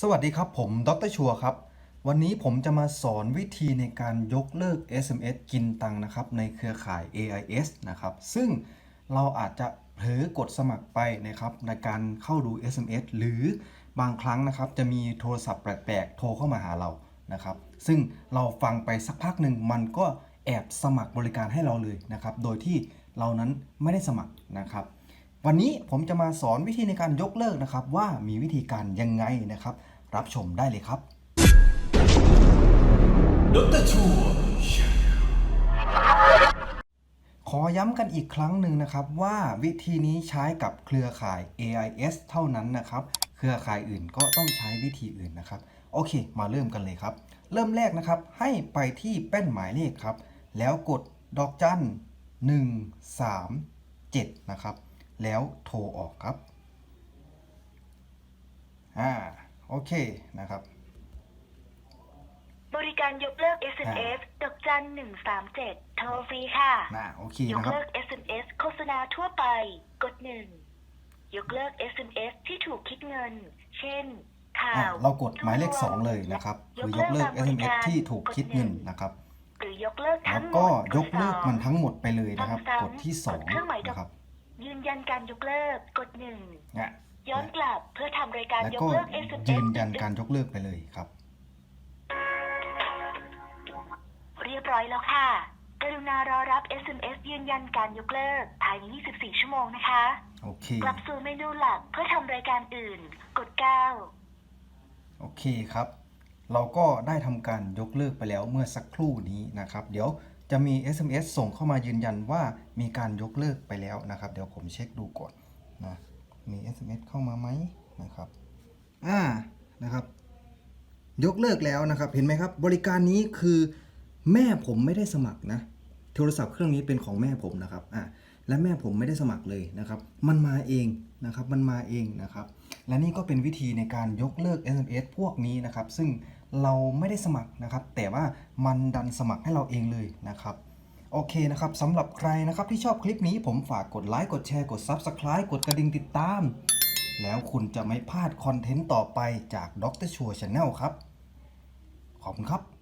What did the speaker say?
สวัสดีครับ ผมดรชัวครับ วันนี้ผมจะมาสอนวิธีในการยกเลิก SMS กินตังนะครับ ในเครือข่าย AIS นะครับ ซึ่งเราอาจจะเผลอกดสมัครไปนะครับ ในการเข้าดู SMS หรือบางครั้งนะครับ จะมีโทรศัพท์แปลกๆ โทรเข้ามาหาเรานะครับ ซึ่งเราฟังไปสักพักหนึ่งมันก็แอบสมัครบริการให้เราเลยนะครับ โดยที่เรานั้นไม่ได้สมัครนะครับ วันนี้ผมจะมาสอนวิธีในการยกเลิกนะครับ ว่ามีวิธีการยังไงนะครับ รับชมได้เลยครับดรชัวร์ขอย้ำกันอีกครั้งหนึ่งนะครับ ว่าวิธีนี้ใช้กับเครือข่าย AIS เท่านั้นนะครับ เครือข่ายอื่นก็ต้องใช้วิธีอื่นนะครับ โอเค มาเริ่มกันเลยครับ เริ่มแรกนะครับ ให้ไปที่แป้นหมายเลขครับ แล้วกดดอกจัน 1 3 7 นะครับ แล้วโทรออกครับอ่าโอเคนะครับ บริการยกเลิก SMS ดอกจันหนึ่งสามเจ็ดโทรฟรีค่ะน่าโอเคยกนะครับ เลิก SMS โฆษณาทั่วไป กดหนึ่งยกเลิก SMS ที่ถูกคิดเงิน เช่น ข่าอะวเรากดหมายเลข 2 เลยนะครับคือยกเลิก SMS ที่ถูกคิดเงินนะครับ หรือยกเลิกแล้ทั้วงหมดก็ยกดเลิกสองมันทั้งหมดไปเลยนะครับซ้ำๆกดที่กดเครื่องหมาย2ดอกนะครับ ยืนยันการยกเลิกกดหนึ่งเนี่ยย้อนกลับเพื่อทำรายการแล้วยก็กเลิก SMS ยืนยันการยกเลิกไปเลยครับ เรียบร้อยแล้วค่ะ กรุณารอรับ SMS ยืนยันการยกเลิกภายใน 24 ชั่วโมงนะคะ โอเค กลับสู่เมนูหลักเพื่อทำรายการอื่น กด 9 โอเคครับ เราก็ได้ทำการยกเลิกไปแล้วเมื่อสักครู่นี้นะครับ เดี๋ยว จะมี SMS ส่งเข้ามายืนยันว่ามีการยกเลิกไปแล้วนะครับ เดี๋ยวผมเช็คดูก่อนนะมี SMS เข้ามาไหมนะครับอ่านะครับยกเลิกแล้วนะครับ เห็นไหมครับ บริการนี้คือแม่ผมไม่ได้สมัครนะ โทรศัพท์เครื่องนี้เป็นของแม่ผมนะครับอ่า และแม่ผมไม่ได้สมัครเลยนะครับ มันมาเองนะครับ มันมาเองนะครับ และนี่ก็เป็นวิธีในการยกเลิก SMS พวกนี้นะครับ ซึ่งเราไม่ได้สมัครนะครับ แต่ว่ามันดันสมัครให้เราเองเลยนะครับโอเคนะครับสำหรับใครนะครับที่ชอบคลิปนี้ผมฝากกดไลค์กดแชร์กด Subscribe กดกระดิ่งติดตาม แล้วคุณจะไม่พลาดคอนเทนต์ต่อไปจากดรชัวร์ชาแนลครับ ขอบคุณครับ